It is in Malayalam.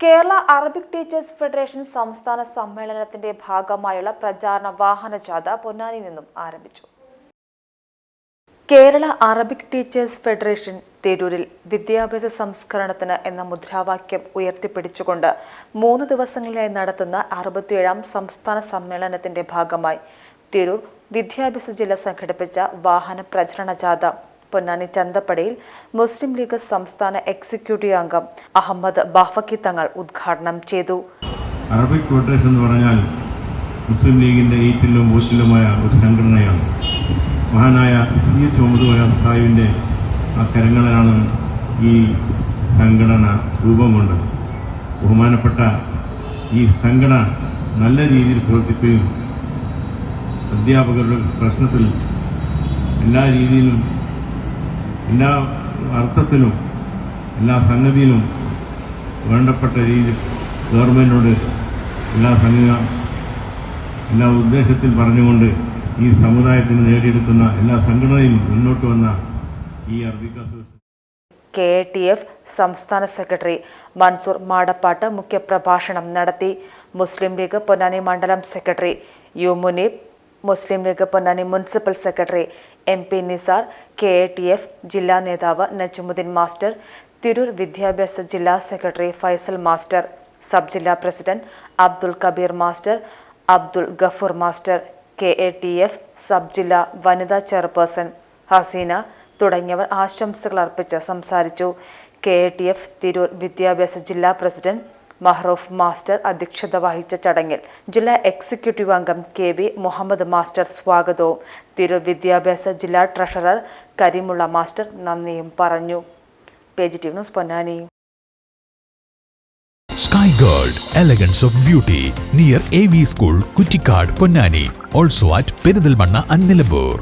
കേരള അറബിക് ടീച്ചേഴ്സ് ഫെഡറേഷൻ സംസ്ഥാന സമ്മേളനത്തിന്റെ ഭാഗമായുള്ള പ്രചാരണ വാഹന ജാഥ പൊന്നാനി നിന്നും ആരംഭിച്ചു. കേരള അറബിക് ടീച്ചേഴ്സ് ഫെഡറേഷൻ തിരൂരിൽ വിദ്യാഭ്യാസ സംസ്കരണത്തിന് എന്ന മുദ്രാവാക്യം ഉയർത്തിപ്പിടിച്ചുകൊണ്ട് മൂന്ന് ദിവസങ്ങളിലായി നടത്തുന്ന അറുപത്തിയേഴാം സംസ്ഥാന സമ്മേളനത്തിന്റെ ഭാഗമായി തിരൂർ വിദ്യാഭ്യാസ ജില്ല സംഘടിപ്പിച്ച വാഹന പ്രചരണ ജാഥ പൊന്നാനി ചന്തപ്പടിയിൽ മുസ്ലിം ലീഗ് സംസ്ഥാന എക്സിക്യൂട്ടീവ് അംഗം അഹമ്മദ് ബാഫക്കി തങ്ങൾ ഉദ്ഘാടനം ചെയ്തു. അറബിക് ഫെഡറേഷൻ എന്ന് പറഞ്ഞാൽ മുസ്ലിം ലീഗിന്റെ ഏറ്റവും ബൂറ്റിലുമായ ഒരു സംഘടനയാണ്. മഹാനായ സി എച്ച് മുഹമ്മദ് സാഹിബിന്റെ ആ കരങ്ങളിലാണ് ഈ സംഘടന രൂപം കൊണ്ടത്. ബഹുമാനപ്പെട്ട ഈ സംഘടന നല്ല രീതിയിൽ പ്രവർത്തിക്കുകയും അധ്യാപകരുടെ പ്രശ്നത്തിൽ എല്ലാ രീതിയിലും എല്ലാ അർത്ഥത്തിലും എല്ലാ സംഗതിയിലും വേണ്ടപ്പെട്ട രീതിയിൽ ഗവൺമെന്റിനോട് എല്ലാ സംഗതി എല്ലാ ഉദ്ദേശത്തിൽ പറഞ്ഞുകൊണ്ട് ഈ സമുദായത്തിന് നേടിയെടുക്കുന്ന എല്ലാ സംഘടനയും മുന്നോട്ട് വന്ന ഈ അറബിക് കെ ടി എഫ് സംസ്ഥാന സെക്രട്ടറി മൻസൂർ മാടപ്പാട്ട് മുഖ്യപ്രഭാഷണം നടത്തി. മുസ്ലിം ലീഗ് പൊന്നാനി മണ്ഡലം secretary U Muneeb Muslim League Ponnani municipal secretary M P Nisar K A T F ജില്ലാ നേതാവ് നജുമുദ്ദീൻ മാസ്റ്റർ തിരൂർ വിദ്യാഭ്യാസ ജില്ലാ സെക്രട്ടറി ഫൈസൽ മാസ്റ്റർ സബ് ജില്ലാ president Abdul Kabeer master Abdul Gafoor master K A T F sub ജില്ലാ വനിതാ ചെയർപേഴ്സൺ ഹസീന തുടങ്ങിയവർ ആശംസകൾ അർപ്പിച്ച് സംസാരിച്ചു. K A T F Tirur വിദ്യാഭ്യാസ ജില്ലാ പ്രസിഡന്റ് മഹ്റൂഫ് മാസ്റ്റർ അധ്യക്ഷത വഹിച്ച ചടങ്ങിൽ ജില്ലാ എക്സിക്യൂട്ടീവ് അംഗം കെ വി മുഹമ്മദ് മാസ്റ്റർ സ്വാഗതവും തിരുവിദ്യാഭ്യാസ ജില്ലാ ട്രഷറർ കരിമുള്ള മാസ്റ്റർ നന്ദിയും പറഞ്ഞു page T news Ponnani Sky Gold, elegance of beauty, near AV School, Kuchikad, Ponnani. Also at Perindalmanna and Nilambur.